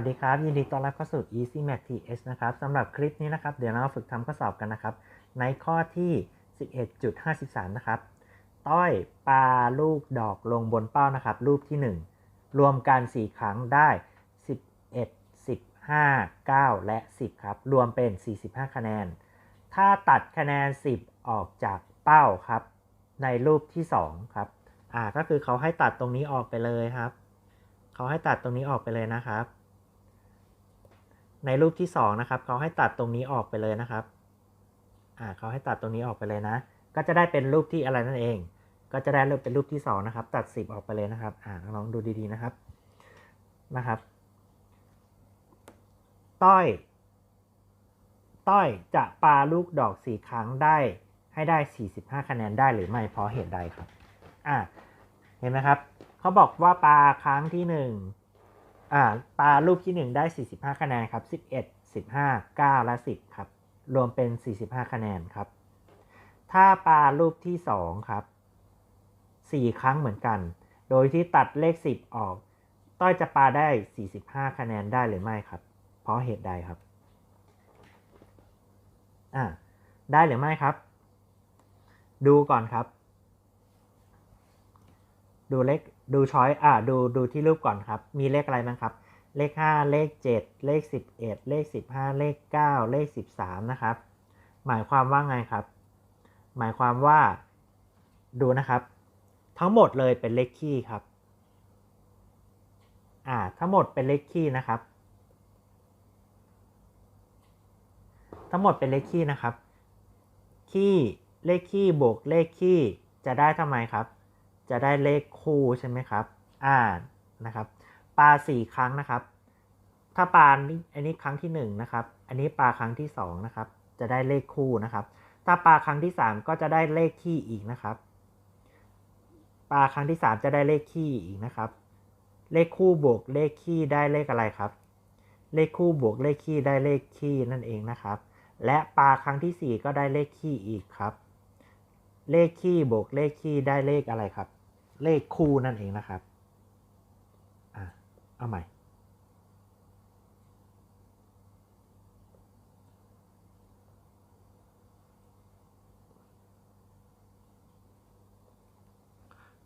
วัสดีครับ ยินดีต้อนรับเข้าสู่ Easy Math TH นะครับสำหรับคลิปนี้นะครับ เดี๋ยวเราฝึกทำข้อสอบกันนะครับ ในข้อที่ 11.53 นะครับ ต้อยปลาลูกดอกลงบนเป้านะครับ รูปที่ 1 รวมกัน 4 ครั้งได้ 11 15 9 และ 10 ครับ รวมเป็น 45 คะแนน ถ้าตัดคะแนน 10 ออกจากเป้าครับ ในรูปที่ 2 ครับ อ่า ก็คือเขาให้ตัดตรงนี้ออกไปเลยครับ เขาให้ตัดตรงนี้ออกไปเลยนะครับ ในรูปที่2นะครับเขาให้ตัดตรงนี้ออกไปเลยนะครับอ่าเขาให้ตัดตรงนี้ออกไปเลยนะ ก็จะได้เป็นรูปที่อะไรนั่นเอง ก็จะได้รูปเป็นรูปที่2นะครับ ตัด 10 ออกไปเลยนะครับอ่าน้องดูดีๆนะครับนะครับ ต้อย ต้อยจะปาลูกดอกสี่ครั้งได้ให้ได้ 45 คะแนนได้หรือไม่เพราะเหตุใดครับอ่าเห็นไหมครับเขาบอกว่าปลาครั้งที่หนึ่ง อ่าปลารูปที่หนึ่งได้ 45 คะแนนครับ 11 15 9 และ 10 ครับ รวมเป็น 45 คะแนนครับ ถ้าปลารูปที่สองครับ 4 ครั้งเหมือนกัน โดยที่ตัดเลข 10 ออก ต้อยจะปลาได้ 45 คะแนนได้หรือไม่ครับ เพราะเหตุใดครับอ่าได้หรือไม่ครับ ดูก่อนครับ ดูเลขดูช้อยอ่าดูดูที่รูปก่อนครับ มีเลขอะไรบ้างครับ เลข 5 เลข 7 เลข 11 เลข 15 เลข 9 เลข 13 นะครับ หมายความว่าไงครับ หมายความว่าดูนะครับ ทั้งหมดเลยเป็นเลขคี่ครับอ่าทั้งหมดเป็นเลขคี่นะครับ ทั้งหมดเป็นเลขคี่นะครับคี่เลขคี่บวกเลขคี่จะได้ทำไมครับ จะได้เลขคู่ใช่ไหมครับ อ่า นะครับ ปลาสี่ครั้งนะครับ ถ้าปลาอันนี้ครั้งที่หนึ่งนะครับ อันนี้ปลาครั้งที่สองนะครับ จะได้เลขคู่นะครับ ถ้าปลาครั้งที่สามก็จะได้เลขคี่อีกนะครับ ปลาครั้งที่สามจะได้เลขคี่อีกนะครับ เลขคู่บวกเลขคี่ได้เลขอะไรครับ เลขคู่บวกเลขคี่ได้เลขคี่นั่นเองนะครับ และปลาครั้งที่สี่ก็ได้เลขคี่อีกครับ เลขคี่บวกเลขคี่ได้เลขอะไรครับ เลขคู่นั่นเองนะครับอะเอาใหม่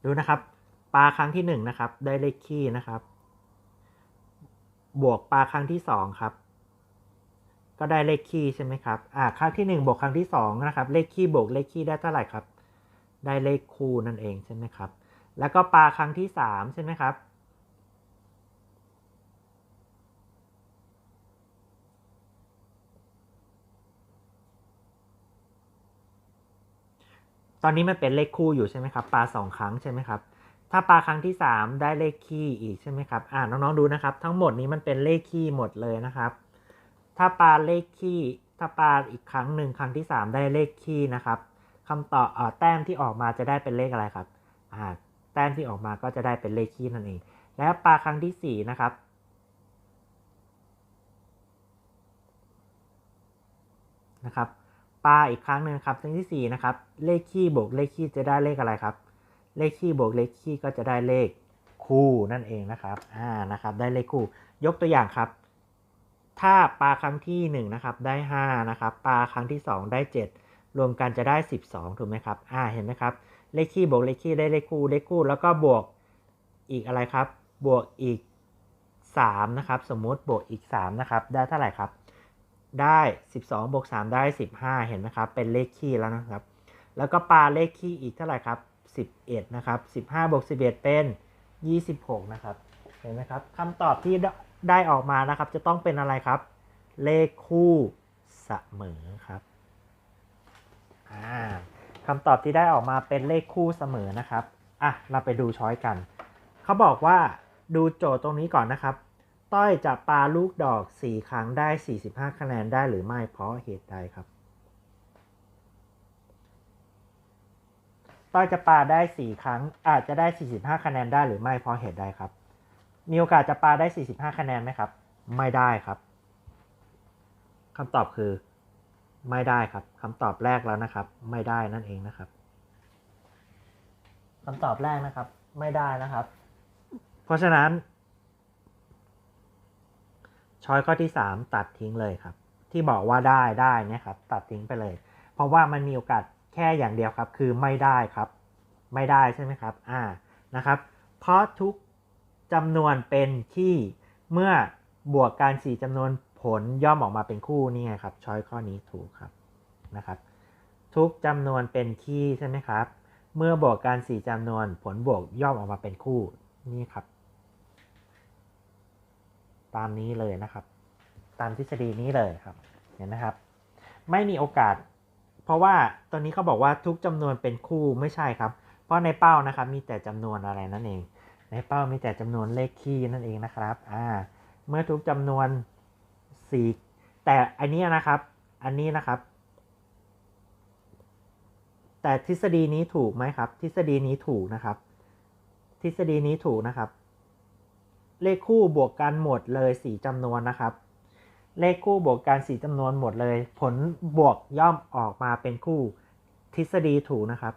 ดูนะครับ ปลาครั้งที่หนึ่งนะครับ ได้เลขคี่นะครับ บวกปลาครั้งที่สองครับ ก็ได้เลขคี่ใช่ไหมครับ อ่าครั้งที่หนึ่งบวกครั้งที่สองนะครับ เลขคี่บวกเลขคี่ได้เท่าไหร่ครับ ได้เลขคู่นั่นเองใช่ไหมครับ แล้วก็ปลาครั้งที่สามใช่ไหมครับ ตอนนี้มันเป็นเลขคู่อยู่ใช่ไหมครับ ปลาสองครั้งใช่ไหมครับ ถ้าปลาครั้งที่สามได้เลขคี่อีกใช่ไหมครับอ่าน้องๆดูนะครับ ทั้งหมดนี้มันเป็นเลขคี่หมดเลยนะครับ ถ้าปลาเลขคี่ถ้าปลาอีกครั้งหนึ่งครั้งที่สามได้เลขคี่นะครับคำตอบอ่าแต้มที่ออกมาจะได้เป็นเลขอะไรครับอ่า แต้มที่ออกมาก็จะได้เป็นเลขคี่นั่นเอง และปลาครั้งที่สี่นะครับ นะครับปลาอีกครั้งหนึ่งครับครั้งที่สี่นะครับ เลขคี่บวกเลขคี่จะได้เลขอะไรครับ เลขคี่บวกเลขคี่ก็จะได้เลขคู่นั่นเองนะครับ อ่า นะครับ ได้เลขคู่ ยกตัวอย่างครับ ถ้าปลาครั้งที่หนึ่งนะครับ ได้ห้านะครับ ปลาครั้งที่สองได้เจ็ดรวมกันจะได้สิบสองถูกไหมครับ อ่า เห็นไหมครับ เลขคี่บวกเลขคี่ได้เลขคู่เลขคู่ แล้วก็บวกอีกอะไรครับ บวกอีก 3 นะครับ สมมุติบวกอีก 3 นะครับ ได้เท่าไหร่ครับ ได้ 12บวก3ได้ 15 เห็นไหมครับ เป็นเลขคี่แล้วนะครับ แล้วก็ปาเลขคี่อีกเท่าไหร่ครับ 11 นะครับ 15บวก11 เป็น 26 นะครับ เห็นไหมครับคำตอบที่ได้ออกมานะครับ จะต้องเป็นอะไรครับ เลขคู่เสมอครับ อ่า คำตอบที่ได้ออกมาเป็นเลขคู่เสมอนะครับ อะ เราไปดูช้อยกัน เขาบอกว่าดูโจทย์ตรงนี้ก่อนนะครับ ต้อยจะปาลูกดอก 4 ครั้งได้ 45 คะแนนได้หรือไม่เพราะเหตุใดครับ ต้อยจะปาได้ 4 ครั้งอาจจะได้ 45 คะแนนได้หรือไม่เพราะเหตุใดครับ มีโอกาสจะปาได้ 45 คะแนนไหมครับ ไม่ได้ครับคำตอบคือ ไม่ได้ครับคำตอบแรกแล้วนะครับ ไม่ได้นั่นเองนะครับคำตอบแรกนะครับ ไม่ได้นะครับ เพราะฉะนั้น ช้อยข้อที่ 3 ตัดทิ้งเลยครับ ที่บอกว่าได้ได้เนี่ยครับ ตัดทิ้งไปเลย เพราะว่ามันมีโอกาสแค่อย่างเดียวครับ คือไม่ได้ครับ ไม่ได้ใช่ไหมครับอ่านะครับ เพราะทุกจำนวนเป็นที่เมื่อบวกการสี่จำนวน ผลย่อมออกมาเป็นคู่นี่ไงครับช้อยข้อนี้ถูกครับนะครับ ทุกจำนวนเป็นคี่ใช่ไหมครับ เมื่อบวกการสี่จำนวน ผลบวกย่อมออกมาเป็นคู่นี่ครับ ตามนี้เลยนะครับ ตามทฤษฎีนี้เลยครับ เห็นนะครับ ไม่มีโอกาส เพราะว่าตอนนี้เขาบอกว่าทุกจำนวนเป็นคู่ไม่ใช่ครับ เพราะในเป้านะครับ มีแต่จำนวนอะไรนั่นเอง ในเป้ามีแต่จำนวนเลขคี่นั่นเองนะครับ อ่า เมื่อทุกจำนวน สี่แต่อันนี้นะครับ อันนี้นะครับ แต่ทฤษฎีนี้ถูกไหมครับ ทฤษฎีนี้ถูกนะครับ ทฤษฎีนี้ถูกนะครับ เลขคู่บวกกันหมดเลยสี่จำนวนนะครับ เลขคู่บวกกันสี่จำนวนหมดเลย ผลบวกย่อมออกมาเป็นคู่ ทฤษฎีถูกนะครับ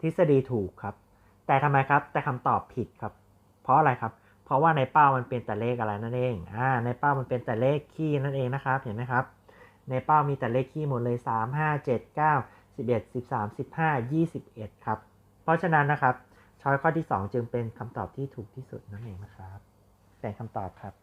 ทฤษฎีถูกครับ แต่ทำไมครับ แต่คำตอบผิดครับ เพราะอะไรครับ เพราะว่าในเป้ามันเป็นแต่เลขอะไรนั่นเอง อ่า ในเป้ามันเป็นแต่เลขคี่นั่นเองนะครับ เห็นไหมครับ ในเป้ามีแต่เลขคี่หมดเลย 3 5 7 9 11 13 15 21 ครับ เพราะฉะนั้นนะครับ ช้อยข้อที่ 2 จึงเป็นคำตอบที่ถูกที่สุดนั่นเองนะครับเป็นคำตอบครับ